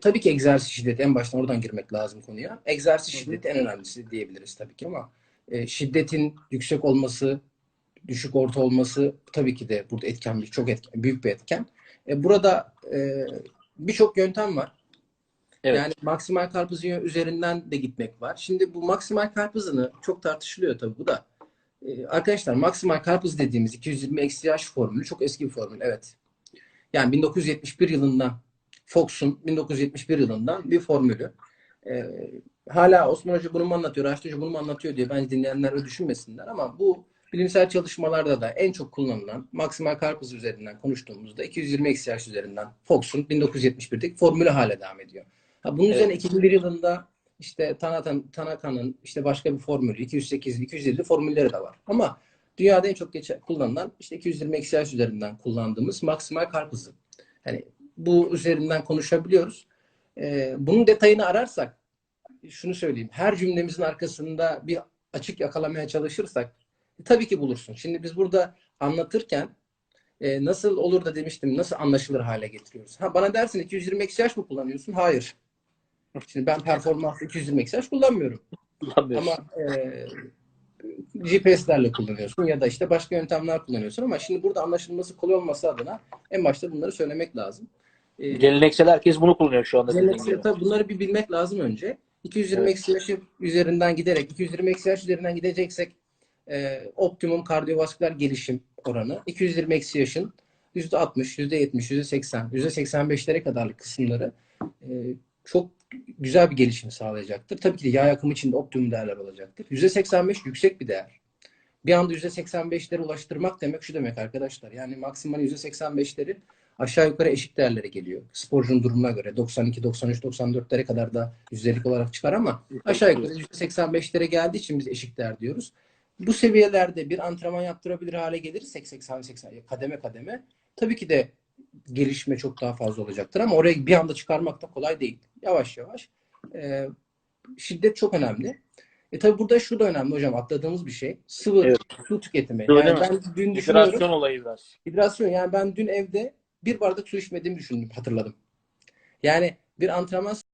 tabii ki egzersiz şiddeti en baştan oradan girmek lazım konuya. Egzersiz Hı hı. şiddeti en önemlisi diyebiliriz tabii ki ama e, şiddetin yüksek olması, düşük orta olması tabii ki de burada etken bir çok etken, büyük bir etken. E, burada e, birçok yöntem var. Evet. Yani maksimal karpuz üzerinden de gitmek var. Şimdi bu maksimal karpuz hızını çok tartışılıyor tabii bu da. Ee, arkadaşlar maksimal karpuz dediğimiz 220 eksi yaş formülü çok eski bir formül. Evet. Yani 1971 yılından Fox'un 1971 yılından bir formülü. Ee, hala Osman Hoca bunu mu anlatıyor, Raşit Hoca bunu mu anlatıyor diye bence dinleyenler öyle düşünmesinler ama bu bilimsel çalışmalarda da en çok kullanılan maksimal karpuz üzerinden konuştuğumuzda 220 eksi yaş üzerinden Fox'un 1971'deki formülü hala devam ediyor. Ha, bunun Evet. üzerine 2001 yılında işte Tanaka'nın işte başka bir formülü 208, 250 formülleri de var. Ama dünyada en çok geçe, kullanılan işte 220 eksi yaş üzerinden kullandığımız maksimal karpuzu. Hani bu üzerinden konuşabiliyoruz. Ee, bunun detayını ararsak şunu söyleyeyim. Her cümlemizin arkasında bir açık yakalamaya çalışırsak e, tabii ki bulursun. Şimdi biz burada anlatırken e, nasıl olur da demiştim nasıl anlaşılır hale getiriyoruz. Ha bana dersin 220 eksi yaş mı kullanıyorsun? Hayır. Şimdi ben performans 220 eksi yaş kullanmıyorum. Ama e, GPS'lerle kullanıyorsun ya da işte başka yöntemler kullanıyorsun ama şimdi burada anlaşılması kolay olması adına en başta bunları söylemek lazım. E, Geleneksel herkes bunu kullanıyor şu anda. Geleneksel tabii bunları bir bilmek lazım önce. 220 Evet. eksi üzerinden giderek 220 eksi yaş üzerinden gideceksek e, optimum kardiyovasküler gelişim oranı 220 eksi yaşın %60, %70, %80, %85'lere kadarlık kısımları e, çok güzel bir gelişim sağlayacaktır. Tabii ki de yağ yakımı için de optimum değerler olacaktır. %85 yüksek bir değer. Bir anda %85'lere ulaştırmak demek şu demek arkadaşlar. Yani maksimal %85'leri aşağı yukarı eşit değerlere geliyor. Sporcunun durumuna göre 92, 93, 94'lere kadar da yüzdelik olarak çıkar ama aşağı yukarı %85'lere geldiği için biz eşit değer diyoruz. Bu seviyelerde bir antrenman yaptırabilir hale gelirsek 80-80 kademe kademe tabii ki de gelişme çok daha fazla olacaktır ama oraya bir anda çıkarmak da kolay değil. Yavaş yavaş. Ee, şiddet çok önemli. E tabii burada şu da önemli hocam atladığımız bir şey. Sıvı Evet. su tüketimi. Öyle Yani mi? ben dün düşünüyorum. Hidrasyon olayı biraz. Hidrasyon yani ben dün evde bir bardak su içmediğimi düşündüm, hatırladım. Yani bir antrenman